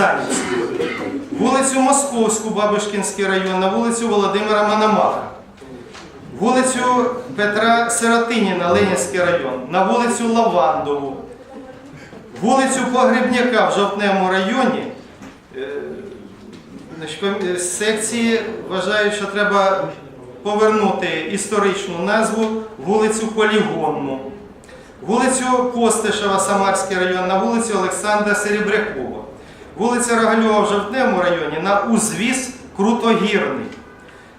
Березанівську, вулицю Московську, Бабишкінський район, на вулицю Володимира Мономаха, вулицю Петра Сиротиніна, Ленінський район, на вулицю Лавандову, вулицю Погребняка в Жовтневому районі. Е, е, Секції вважають, що треба повернути історичну назву вулицю Полігонну, вулицю Постишева, Самарський район, на вулицю Олександра Серебрякова, вулиця Рогальова в Жовтневому районі на узвіз Крутогірний,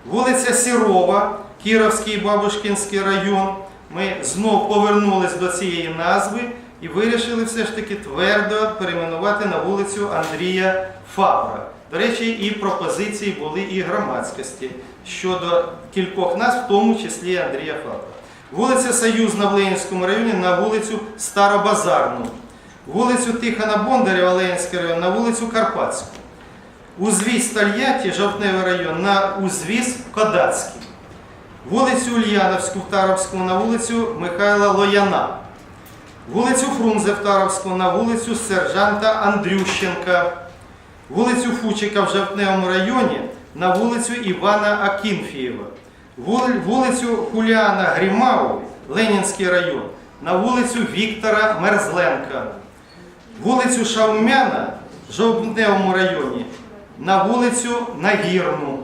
вулиця Сірова, Кіровський Бабушкінський район. Ми знов повернулись до цієї назви і вирішили все ж таки твердо перейменувати на вулицю Андрія Фабра. До речі, і пропозиції були і громадськості щодо кількох назв, в тому числі Андрія Фабра. Вулиця Союзна в Ленінському районі на вулицю Старобазарну, вулицю Тихона Бондарєва, Ленінський район, на вулицю Карпатську. Узвіз Тольятті, Жовтневий район, на узвіз Кодацький. Вулицю Ульяновську в Таровському на вулицю Михайла Лояна. Вулицю Фрунзе в Таровському на вулицю сержанта Андрющенка. Вулицю Фучика в Жовтневому районі на вулицю Івана Акінфієва. Вулицю Хуліана Грімау, Ленінський район, на вулицю Віктора Мерзленка. Вулицю Шаумяна в Жовтневому районі на вулицю Нагірну.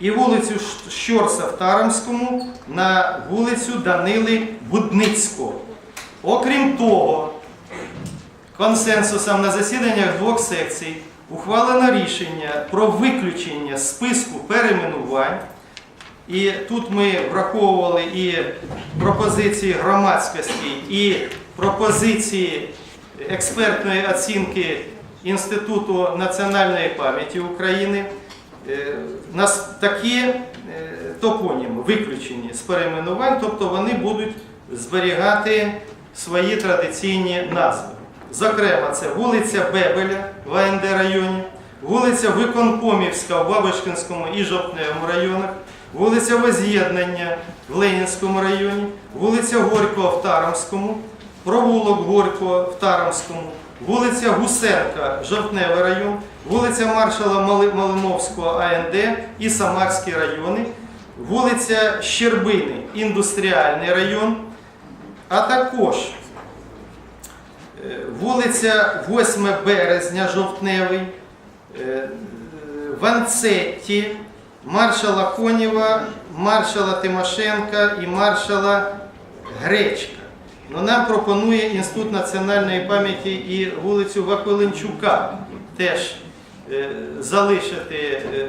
І вулицю Щорса в Тарамському на вулицю Данили Будницького. Окрім того, консенсусом на засіданнях двох секцій ухвалено рішення про виключення списку перейменувань. І тут ми враховували і пропозиції громадськості, і пропозиції експертної оцінки Інституту національної пам'яті України. Е, такі е, топоніми виключені з перейменувань, тобто вони будуть зберігати свої традиційні назви. Зокрема, це вулиця Бебеля в АНД районі, вулиця Виконкомівська в Бабишкинському і Жовтневому районах, вулиця Воз'єднання в Ленінському районі, вулиця Горького в Тарамському, провулок Горького в Тарамському, вулиця Гусенка, Жовтневий район, вулиця маршала Малиновського АНД і Самарські райони, вулиця Щербини, індустріальний район, а також е, вулиця 8 березня, Жовтневий, е, Ванцетті, маршала Конєва, маршала Тимошенка і маршала Гречка. Ну, нам пропонує Інститут національної пам'яті і вулицю Вакуленчука теж е, залишити е,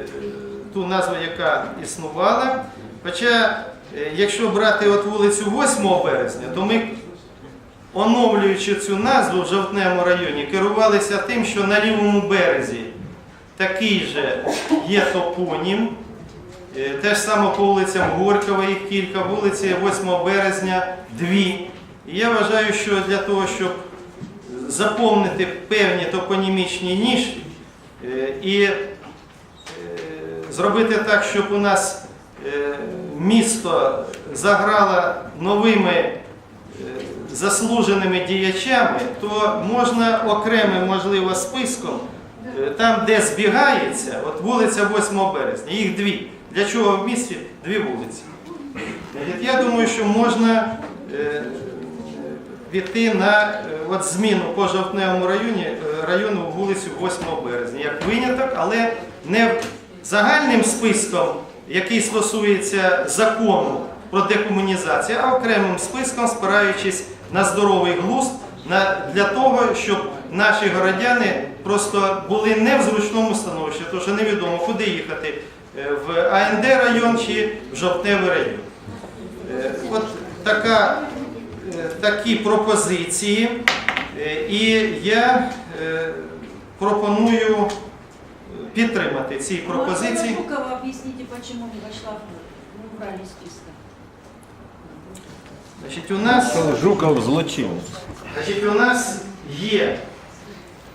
ту назву, яка існувала. Хоча, е, якщо брати от вулицю 8 березня, то ми, оновлюючи цю назву в Жовтневому районі, керувалися тим, що на лівому березі такий же є топонім. Е, Те ж саме по вулицям Горького, їх кілька, вулиці 8 березня дві. І я вважаю, що для того, щоб заповнити певні топонімічні ніші е, і е, зробити так, щоб у нас е, місто заграло новими заслуженими діячами, то можна окремим, можливо, списком, там, де збігається, от вулиця 8 березня, їх дві. Для чого в місті дві вулиці? Я думаю, що можна піти на е, от зміну по жовтневому районі, е, району вулицю 8 березня, як виняток, але не загальним списком, який стосується закону про декомунізацію, а окремим списком, спираючись на здоровий глузд, на, для того, щоб наші городяни просто були не в зручному становищі, тому що невідомо, куди їхати е, в АНД район чи в Жовтневий район. От така, такі пропозиції, Е, і я е, пропоную підтримати ці пропозиції. Жукова, объясните, почему не вошла в убрали списка. Значить, у нас, Жуков злочинець. значить, у нас є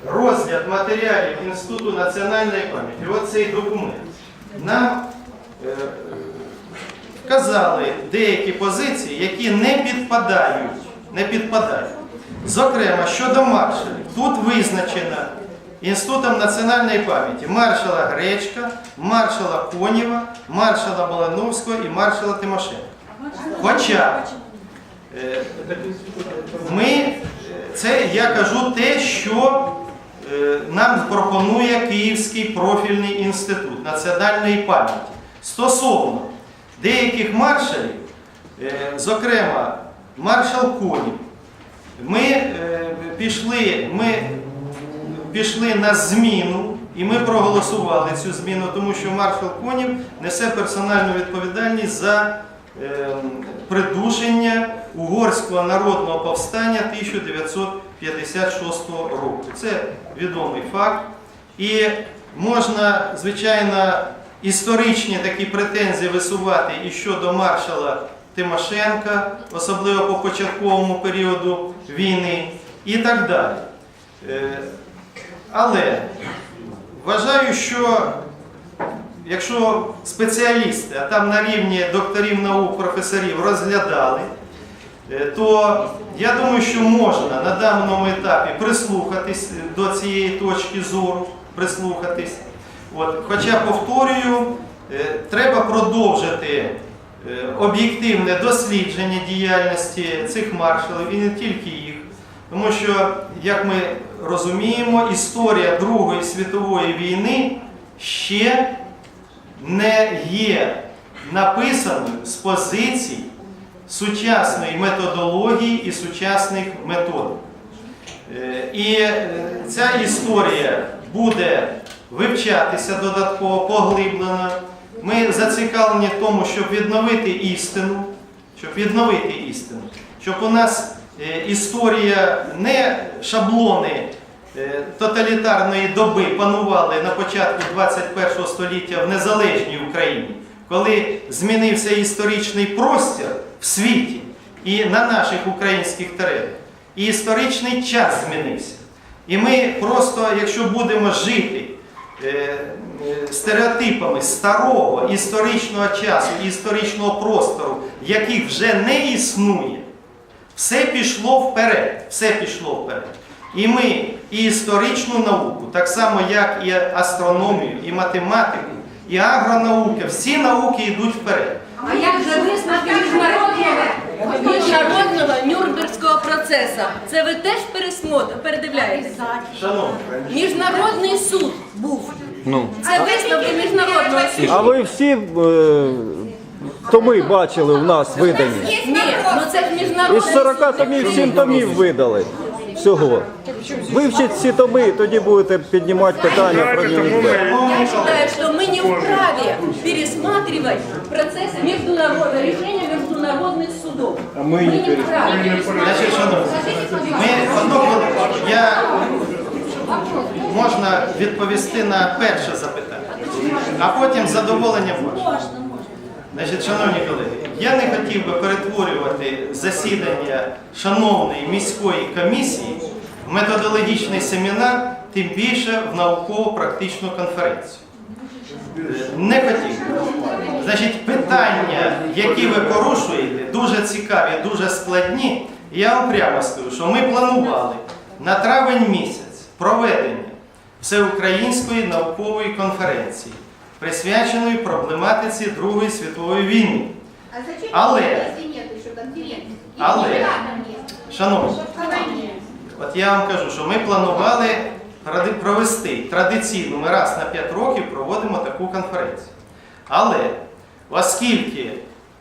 розгляд матеріалів Інституту національної пам'яті. Ось цей документ. Нам е, вказали деякі позиції, які не підпадають. Не підпадають. Зокрема, щодо маршалів, тут визначено Інститутом національної пам'яті маршала Гречка, маршала Конєва, маршала Малиновського і маршала Тимошенка. Хоча е, ми, це я кажу те, що е, нам пропонує Київський профільний інститут національної пам'яті стосовно деяких маршалів, е, зокрема маршал Конів, ми е, пішли, ми пішли на зміну, і ми проголосували цю зміну, тому що маршал Конів несе персональну відповідальність за е, придушення угорського народного повстання 1956 року. Це відомий факт. І можна, звичайно, історичні такі претензії висувати і щодо маршала Тимошенка, особливо по початковому періоду війни, і так далі. Е, Але вважаю, що якщо спеціалісти, а там на рівні докторів наук, професорів розглядали, е, то я думаю, що можна на даному етапі прислухатись до цієї точки зору, прислухатись. От, хоча, повторюю, е, треба продовжити е, об'єктивне дослідження діяльності цих маршалів і не тільки їх. Тому що, як ми розуміємо, історія Другої світової війни ще не є написаною з позицій сучасної методології і сучасних методик. Е, І ця історія буде вивчатися додатково, поглиблено. Ми зацікавлені в тому, щоб відновити істину, щоб відновити істину, щоб у нас е, історія не шаблони е, тоталітарної доби панували на початку 21 століття в незалежній Україні, коли змінився історичний простір в світі і на наших українських теренах. І історичний час змінився. І ми просто, якщо будемо жити стереотипами старого історичного часу, і історичного простору, яких вже не існує, все пішло вперед. Все пішло вперед. І ми і історичну науку, так само як і астрономію, і математику, і агронауки, всі науки йдуть вперед. А як же висновки міжнародного, міжнародного Нюрнберзького процесу? Це ви теж пересмотр, передивляєтеся? Шановні, Міжнародний суд був. Ну. Це висновки міжнародного суду. А ви всі е, томи бачили у нас видані? Ні, ну це ж міжнародний Із 40 томів 7 томів видали. Всього. Вивчіть ці томи, і тоді будете піднімати питання про Нюрнберг. Я считаю, что мы не вправе пересматривать процессы международного решения международных судов. Мы не шановні, ми одну хвилину. Я можна відповісти на перше запитання, а потім з задоволенням ваше. Можна, можна. Значить, шановні колеги, я не хотів би перетворювати засідання шановної міської комісії в методологічний семінар, тим більше в науково-практичну конференцію. Не хотів. Значить, питання, які ви порушуєте, дуже цікаві, дуже складні. І я вам прямо скажу, що ми планували на травень місяць проведення всеукраїнської наукової конференції, присвяченої проблематиці Другої світової війни. Але- Але- Шановні, От я вам кажу, що ми планували провести традиційно, ми раз на 5 років проводимо таку конференцію. Але оскільки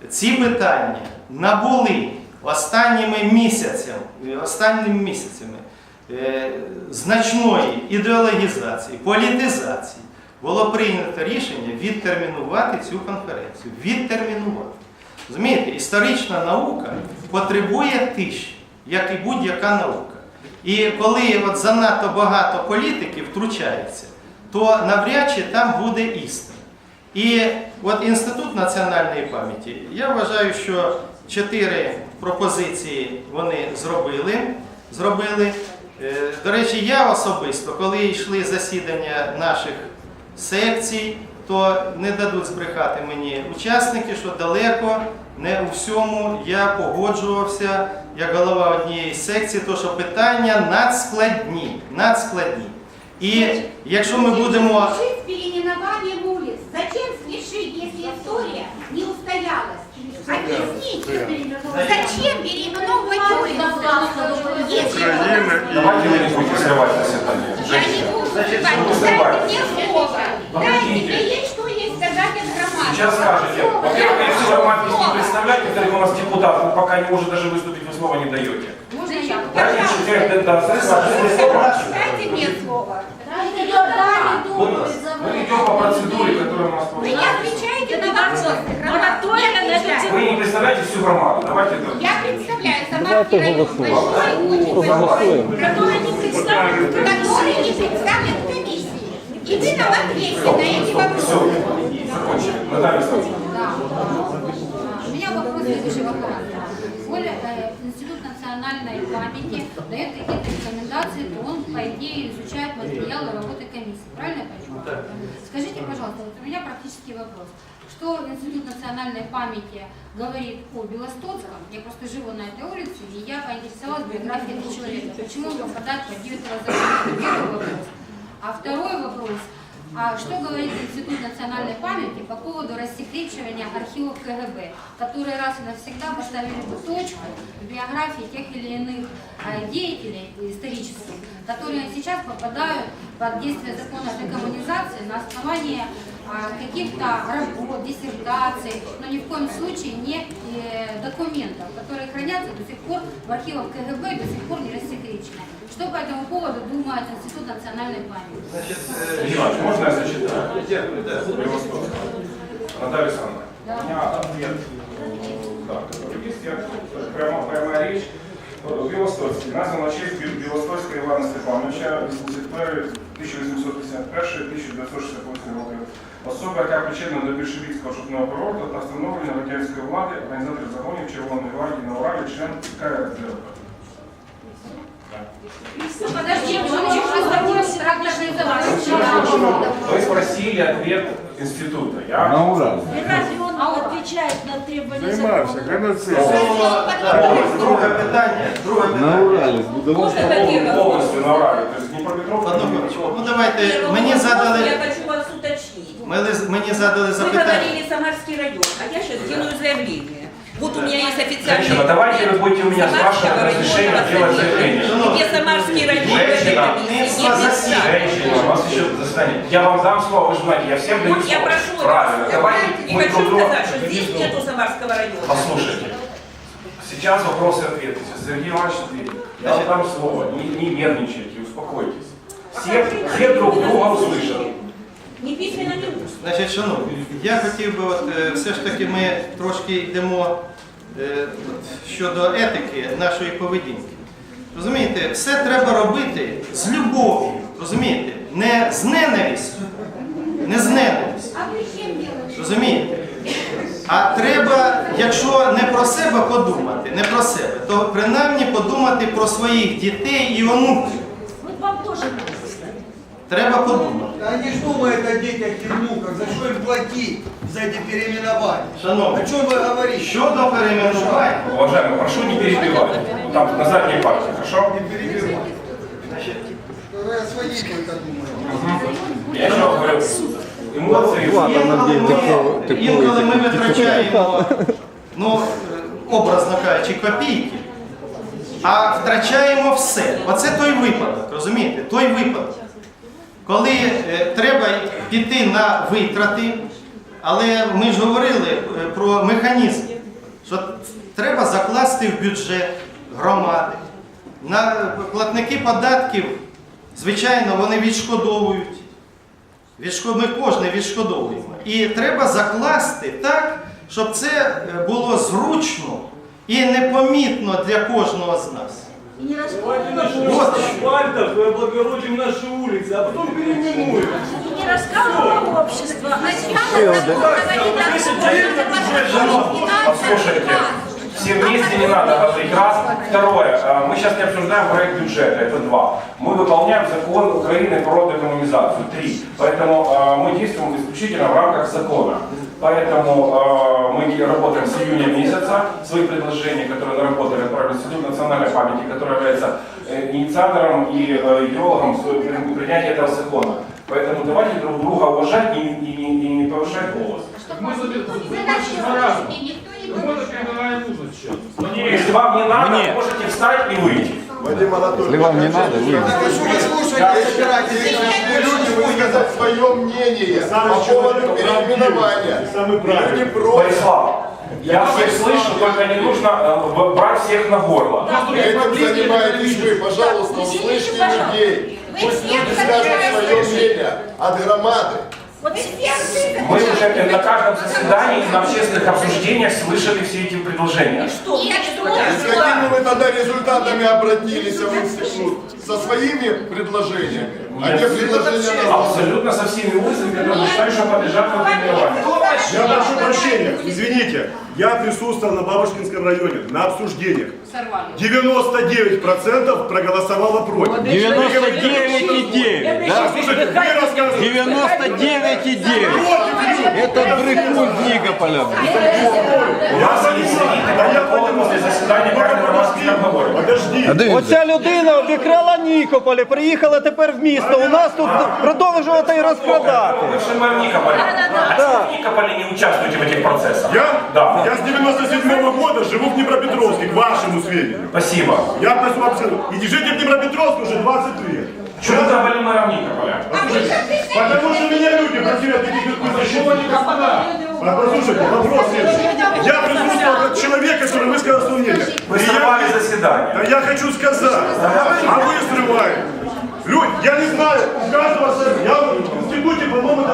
ці питання набули останніми місяцями, останніми місяцями е, значної ідеологізації, політизації, було прийнято рішення відтермінувати цю конференцію. Відтермінувати. Розумієте, історична наука потребує тиші, як і будь-яка наука. І коли от занадто багато політиків втручається, то навряд чи там буде істина. І от Інститут національної пам'яті, я вважаю, що чотири пропозиції вони зробили. зробили. Е, До речі, я особисто, коли йшли засідання наших секцій, то не дадуть збрехати мені учасники, що далеко не у всьому я погоджувався як голова однієї секції, то що питання надскладні, надскладні. І якщо ми будемо. Зачем смішить, якщо історія не устоялась? Объясните, зачем переименовывать улицу? Если Давайте вы не будете срывать на себя. я не буду срывать, дайте мне слово. Дайте есть что есть сказать от громады. Сейчас скажете. Во-первых, если вы формат не представляете, во-вторых, у нас депутат, вы пока не может даже выступить, вы слова не даете. Можно я? Дайте четверг, да, да, Дайте мне слово. Мы идем по процедуре, которая у нас Вы не отвечаете на вопросы. Вы не представляете всю громаду. Давайте так. Я представляю Давайте Самарский район, голосуємо. большой, очень Проголосуємо. который не представлен. который не представлен в комиссии. И вы нам ответьте на эти Все, вопросы. закончили. Наталья Александровна. Да. У меня вопрос следующего характера. Национальной памяти дает какие-то рекомендации, то он, по идее, изучает материалы работы комиссии. Правильно я понимаю? Скажите, пожалуйста, вот у меня практический вопрос. Что Институт национальной памяти говорит о Белостоцком? Я просто живу на этой улице, и я поинтересовалась биографией этого человека. Почему он попадает под этого закона? Это первый вопрос. А второй вопрос. А что говорит Институт национальной памяти по поводу рассекречивания архивов КГБ, которые раз и навсегда поставили бы точку в биографии тех или иных а, деятелей исторических, которые сейчас попадают под действие закона о декоммунизации на основании а, каких-то работ, диссертаций, но ни в коем случае не э, документов, которые хранятся до сих пор в архивах КГБ и до сих пор не рассекречены. Что по этому поводу думает Институт национальной памяти? Сергей Иванович, можно я зачитаю? Превосходно. Наталья Александровна, у меня ответ, э, да, который есть, я прямо, прямая речь. Білостоцький, назван на честь Бі- Білостоцького Івана Степановича, 1851-1968 роки. Особа, яка причетна до більшовицького жовтного перевороту та встановлення радянської влади, організатор загонів Червоної гвардії на Уралі, член КРДР. Подожди, он еще. Вы спросили ответ института. Я Разве отвечает на требования закона? друге питання. Друге питання. Можно первое? полностью на Урале. То есть Днепропетровск. Одну хвилинку. Ну давайте, мені задали, Я хочу вас уточнить. мені задали Вы запитання. говорили Самарский район, а я сейчас делаю заявление. Вот у меня есть официальный... Женщина, давайте вы будете у меня спрашивать разрешение делать заявление. Где Самарский район Женщина. Женщина, у нас еще заседание. Я вам дам слово, вы же знаете, я всем даю Вот я слово. прошу вас. Правильно, давайте И мы хочу друг сказать, что здесь нету Самарского района. Послушайте, сейчас вопросы и ответы. Сергей Иванович ответит. Я вам дам слово, не, не нервничайте, успокойтесь. Все, все друг друга услышат. Письменно, не устно. Значить, шановні, я хотів би, от, е, все ж таки ми трошки йдемо е, от, щодо етики нашої поведінки. Розумієте, все треба робити з любов'ю, розумієте? Не з ненавистю, не з ненавистю. А чем делаете? Розумієте? А треба, якщо не про себе подумати, не про себе, то принаймні подумати про своїх дітей і онуків. Вот вам сказать. Треба подумати. Они ж думают о детях и внуках, за что им платить за эти переименования. Шановні, О чем вы говорите? щодо перейменування, Уважаемые, прошу не перебивать. Вот Там, на задней партии, хорошо? Не перебивать. Вы о своей только думаете. Я еще раз говорю, эмоции... Влада нам є таку, таку, Інколи ми витрачаємо, ну, е, образно кажучи, копійки, а втрачаємо все. Оце той випадок, розумієте? Той випадок. Коли е, треба піти на витрати, але ми ж говорили е, про механізм, що треба закласти в бюджет громади. На платники податків, звичайно, вони відшкодовують. Відшко- Ми кожне відшкодовуємо. І треба закласти так, щоб це е, було зручно і непомітно для кожного з нас. И не Давайте начнем Вот. с асфальтов и облагородим наши улицы, а потом переименуем. И не раскалывало общество, а Сначала закон говорит о Десять том, деревьев что Послушайте, все вместе не надо говорить. Раз. Второе. э, Мы сейчас не обсуждаем проект бюджета. Это два. Мы выполняем закон Украины про декоммунизацию. Три. Поэтому э, мы действуем исключительно в рамках закона. Поэтому э, мы работаем с июня месяца. Свои предложения, которые наработали, отправили в Институт национальной памяти, который является э, инициатором и э, идеологом своего при- принятия этого закона. Поэтому давайте друг друга уважать и, и не- и не повышать голос. Мы за Вы больше два раза. Никто не Ну, может, какая нужно сейчас? Если вам не надо, Мне. можете встать и выйти. Если вам не надо, вы. Прошу выслушать избирателей. Люди высказать свое мнение по поводу переименования. Люди против. Борислав, я всех слышу, только не нужно э, б- брать всех на горло. Этим занимаетесь вы. Пожалуйста, услышьте людей. Пусть люди скажут свое мнение от громады. Вы Мы уже на каждом заседании и на общественных обсуждениях слышали все эти предложения. Нет, что И с какими вы тогда результатами обратились в институт? Со своими предложениями? А те предложения на Абсолютно со всеми улицами, которые считают, что подлежат формированию. Я прошу прощения, извините, я присутствовал на Бабушкинском районе на обсуждениях. 99% проголосовало против. 99,9, да? Слушайте, вы рассказываете. 99,9. Это брехун Никополя. У нас есть протоколы после заседания каждого громадских обговоров. Подожди. Оця людина обікрала Нікополі, приїхала тепер в місто. У нас тут продовжувати і розкрадати. Бывший мэр Никополя. А Да. вы в Никополе не участвуете в этих процессах? Я? Да. Я с 97 года живу в Днепропетровске, к вашему сведению. Спасибо. Я прошу вообще, и жить в Днепропетровске уже 20 лет. Что вы забыли мэром Никополя? Потому что меня люди просили таких, как вы, защитить. А послушайте, вопрос следующий. Я присутствовал как человек, который высказал свое мнение. Вы сорвали заседание. Да я хочу сказать, а вы срываете. Люди, я не знаю, у каждого, я в институте, по-моему,